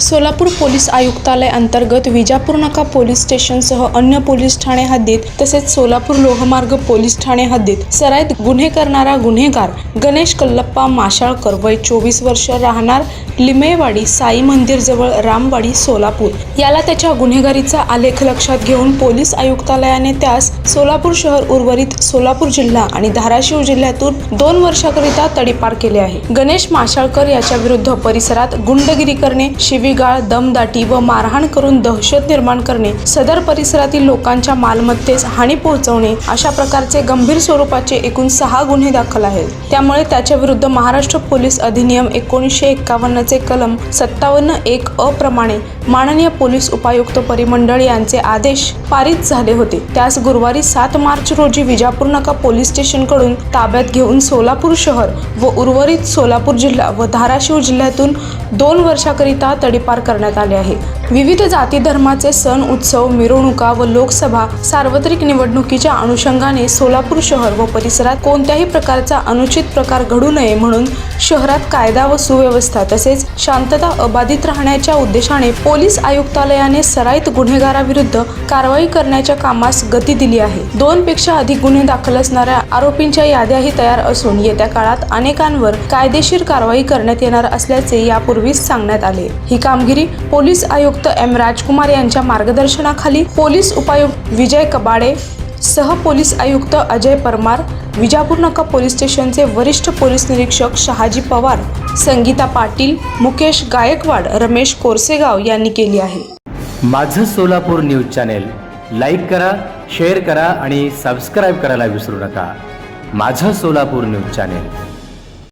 Solapur police आयुक्तालय अंतर्गत विजापूर नाका पोलीस स्टेशनसह अन्य पोलीस ठाणे हद्दीत तसेच सोलापूर लोहमार्ग पोलीस ठाणे हद्दीत सराईत गुन्हे करणारा गुन्हेगार गणेश कल्लप्पा माशाळकर वय चोवीस वर्ष राहणार लिमेवाडी साई मंदिरजवळ रामवाडी सोलापूर. याला त्याच्या गुन्हेगारीचा आलेख लक्षात घेऊन पोलीस आयुक्तालयाने त्यास सोलापूर शहर उर्वरित सोलापूर जिल्हा आणि धाराशिव जिल्ह्यातून दोन वर्षाकरिता तडीपार केले आहे. गणेश माशाळकर याच्या विरुद्ध परिसरात गुंडगिरी करणे शिवीगाळ दमदाटी व मारहाण करून दहशत निर्माण करणे सदर परिसरातील लोकांच्या मालमत्तेस हानी पोहोचवणे अशा प्रकारचे गंभीर स्वरूपाचे एकूण सहा गुन्हे दाखल आहेत. त्यामुळे त्याच्या विरुद्ध महाराष्ट्र पोलीस अधिनियम एकोणीसशे एक्कावन्नचे कलम सत्तावन्न एक अप्रमाणे माननीय पोलीस उपायुक्त परिमंडळ यांचे आदेश पारित झाले होते. त्यास गुरुवारी सात मार्च रोजी विजापूर नाका पोलीस स्टेशनकडून ताब्यात घेऊन सोलापूर शहर व उर्वरित सोलापूर जिल्हा व धाराशिव जिल्ह्यातून दोन वर्षाकरिता तडीपार करण्यात आले आहे. विविध जाती धर्माचे सण उत्सव मिरवणुका व लोकसभा सार्वत्रिक निवडणुकीच्या अनुषंगाने सोलापूर शहर व परिसरात कोणत्याही प्रकारचा अनुचित प्रकार घडू नये म्हणून शहरात कायदा व सुव्यवस्था तसेच शांतता अबाधित राहण्याच्या उद्देशाने पोलीस आयुक्तालयाने सराईत गुन्हेगाराविरुद्ध कारवाई करण्याच्या कामास गती दिली आहे. दोन पेक्षा अधिक गुन्हे दाखल असणाऱ्या आरोपींच्या याद्याही तयार असून येत्या काळात अनेकांवर कायदेशीर कारवाई करण्यात येणार असल्याचे यापूर्वीच सांगण्यात आले. ही कामगिरी पोलीस आयुक्त एम राजकुमार यांच्या मार्गदर्शनाखाली पोलीस उपायुक्त विजय कबाडे सह पोलीस आयुक्त अजय परमार विजापूर नाका पोलीस स्टेशनचे वरिष्ठ पोलीस निरीक्षक शहाजी पवार संगीता पाटील मुकेश गायकवाड रमेश कोरसेगाव यांनी केली आहे. माझं सोलापूर न्यूज चॅनेल लाईक करा शेअर करा आणि सबस्क्राईब करायला विसरू नका. माझं सोलापूर न्यूज चॅनेल.